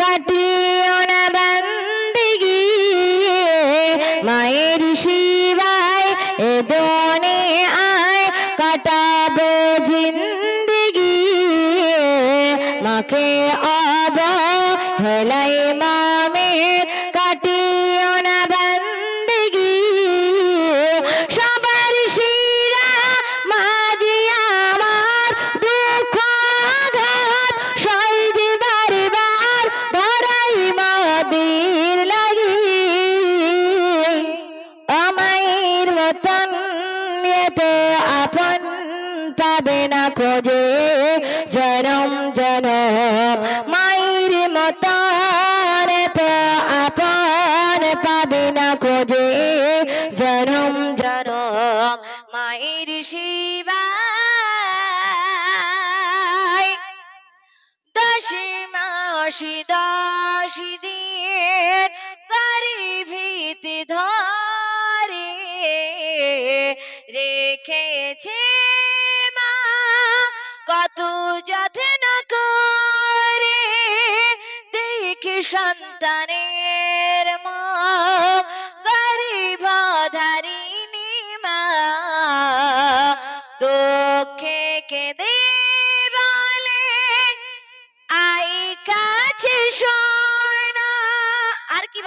காட்டி মায়ের শিবায় দশি মাসি, দশি দিয়ে করি ধরে রেখেছে মা। কত যত্ন করে দেখি সন্তানের মা।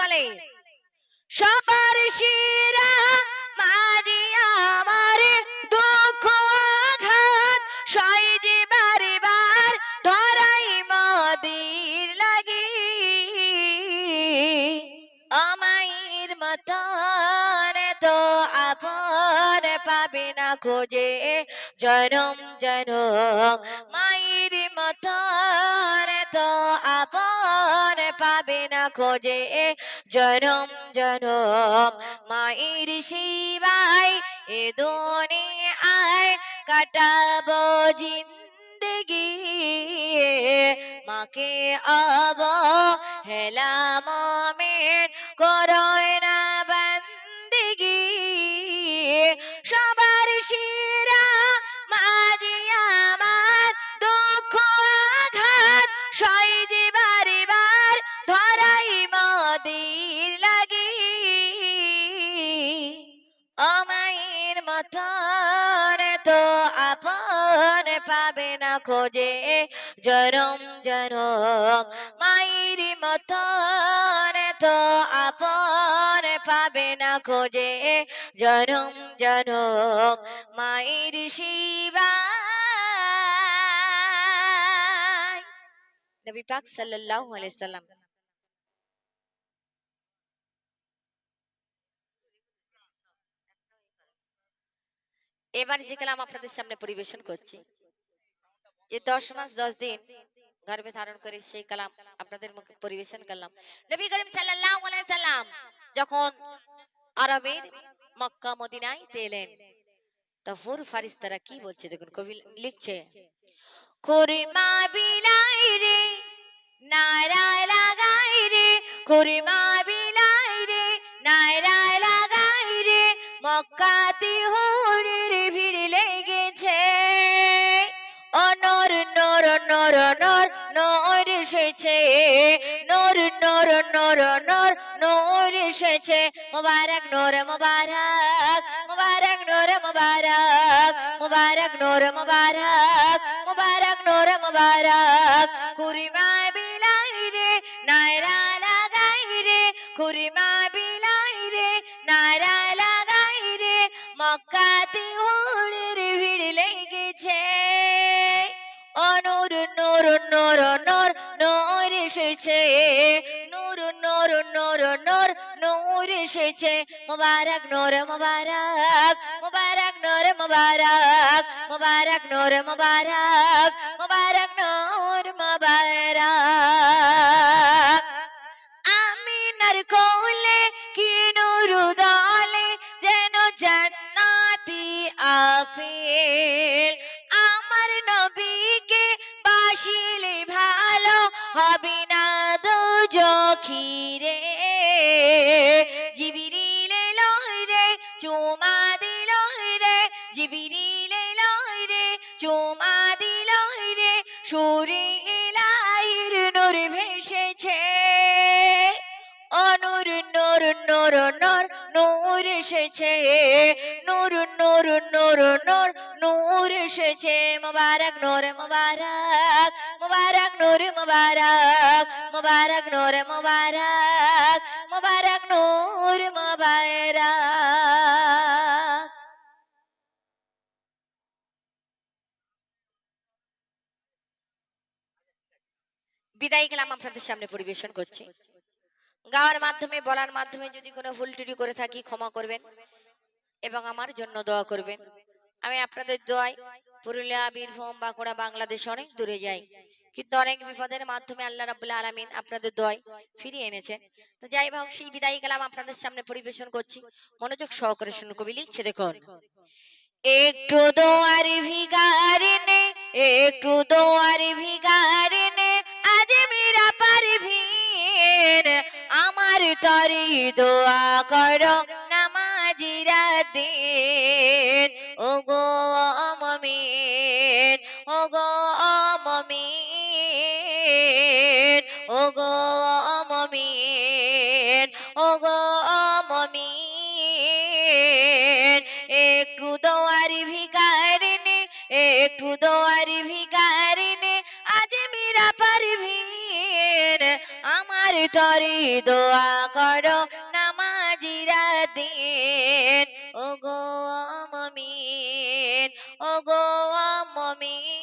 বলে সবার শিরা আমার দুঃখ আঘাত। সইজি বারবার ধরাই মদির লাগি। আমাইর মতন তো আপন পাবে না খোঁজে। জনম জনম মায়ের মতন তো আপন পাবে না খোঁজে। জনম জনম, মায়ের শিবাই এ দোনে আয় কাটাবো জিন্দগি। মাকে আব হেলা মমের করয় না আপন পাবে না খোঁজে। জনম জনম মায়ের মতন তো আপন পাবে না খোঁজে। জনম জনম মায়ের শিবায়। নবী পাক সাল্লাল্লাহু আলাইহি সাল্লাম এবার যে কালাম আপনাদের সামনে পরিবেশন করছি। এই দশ মাস, দশ দিন গর্ভে ধারণ করে সেই কালাম আপনাদের মুখে পরিবেশন করলাম। নবী করিম সাল্লাম যখন আরবের মক্কা, মদিনায় এলেন তখন ফারিস্তারা কি বলছে দেখুন, কবি লিখছে, কুরমা বিলাই রে নারা লাগাই রে, কুরমা বিলাই রে নারা মক্কাতে হুরের ভিড় লেগেছে। অনর, নর নর নর নর এসেছে। নর নর নর নর নর এসেছে। মোবারক, নর, মোবারক মোবারক, নর, মোবারক মোবারক, নর, মোবারক মোবারক, নর, মোবারক। কুরিমা বিলাই রে নায়রা লাগাই রে কুরিমা বিলাই মক্কাতে হুড়ের ভিড় লেগেছে। অনুর, নূর নূর নূর নূর এসেছে। নূর নূর নূর নূর নূর এসেছে। মুবারক, নূর, মুবারক মুবারক, নূর, মুবারক মুবারক, নূর, মুবারক মুবারক, নূর, মুবারক। আমিনার কোলে কি আপেল আমার নবীকে বাসিলে ভালো হবে না দো রে জিবিরিলে লয় রে, চুমা দিল রে, জিবিরিলে লয় রে, চুমা দিল রে, সুরে এসেছে। নূর নূর নূর নূর নূর এসেছে। মোবারক, নূর, মোবারক মোবারক, নূর, মোবারক মোবারক, নূর, মোবারক মোবারক, নূর, মোবারক। বিদায় গেলাম আপনাদের সামনে পরিবেশন করছি। গাওয়ার মাধ্যমে, বলার মাধ্যমে যদি কোনো ভুল ত্রুটি করে থাকি, ক্ষমা করবেন এবং আমার জন্য দোয়া করবেন। আমি আপনাদের দোয়ায় পুরুলিয়া, বীরভূম, বাঁকুড়া, বাংলাদেশ অনেক দূরে যাই। কিন্তু অনেক বিপদের মাধ্যমে আল্লাহ রাবুল্লাহ আলমিন আপনাদের দোয়ায় ফিরিয়ে এনেছেন। তো যাই হোক, সেই বিদায়ী গেলাম আপনাদের সামনে পরিবেশন করছি। মনোযোগ সহকারে শুনুন কবি, লিখছে দেখুন। একটু দোয়ার ভিগারি নে একটু দোয়ার ভিগারি তরি দোয়া করো নামাজিরা দিন ও গো মমিন ও গো মমিন ও গো মমিন ও গো মমিন। একটু দোয়ারি ভিকারিনে একটু দোয়ারি ভিকারিনে আজ মীরা মেরা পারভিন আমার তরি দোয়া করো নামাজিরা দিন। ও গো মমিন ও গো মমিন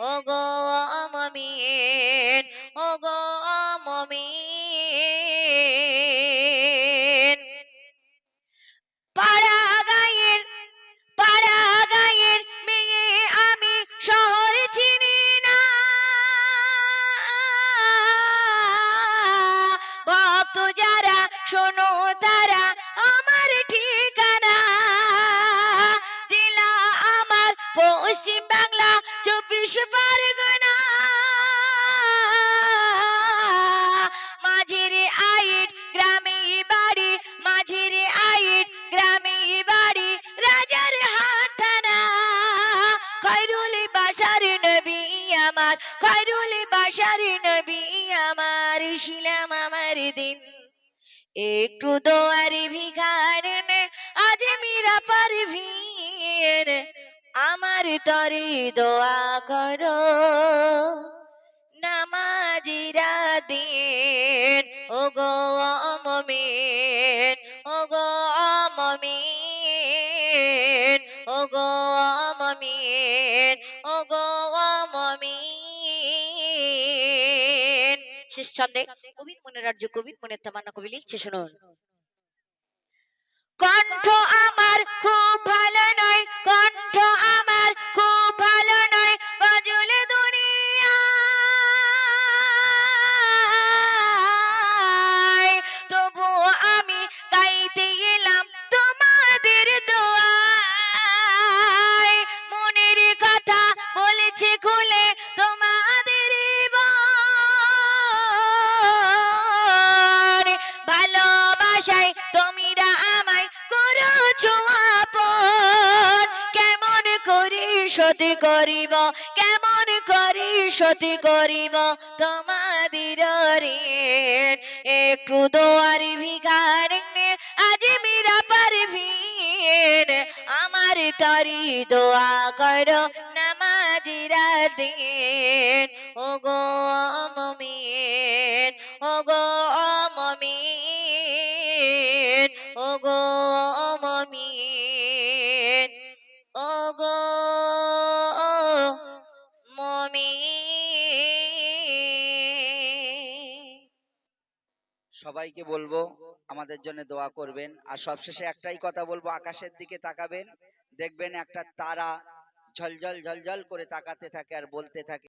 ও গো মমিন বাসার আমার খৈরুল আমার আমার দিন। একটু দোয়ারি আজ মীরা আমার তরি দোয়া করো, নামাজিরা দিন। ও গো মমিন ও গো মমিন ও গো মমিন ও গো মমিন শেষ ছন্দে কবির মনের রাজ্য কবির মনের তামান্না কবি লিখছে, শুনুন। কণ্ঠ আমার খুব ভালো নয়, কণ্ঠ আমার খুব সতী করিব, কেমন করি সতী করিব? তোমাদের একটু দোয়ারি ভিখার আজ মীরা পারভিন আমার তরি দোয়া করো নামাজিরা দিন। ও গো মমিন ও গো মমিন ও গো মমিন সবাইকে বলব, আমাদের জন্য দোয়া করবেন। আর সবশেষে একটাই কথা বলব, আকাশের দিকে তাকাবেন। দেখবেন একটা তারা ঝলঝল ঝলঝল করে তাকাতে থাকে আর বলতে থাকে।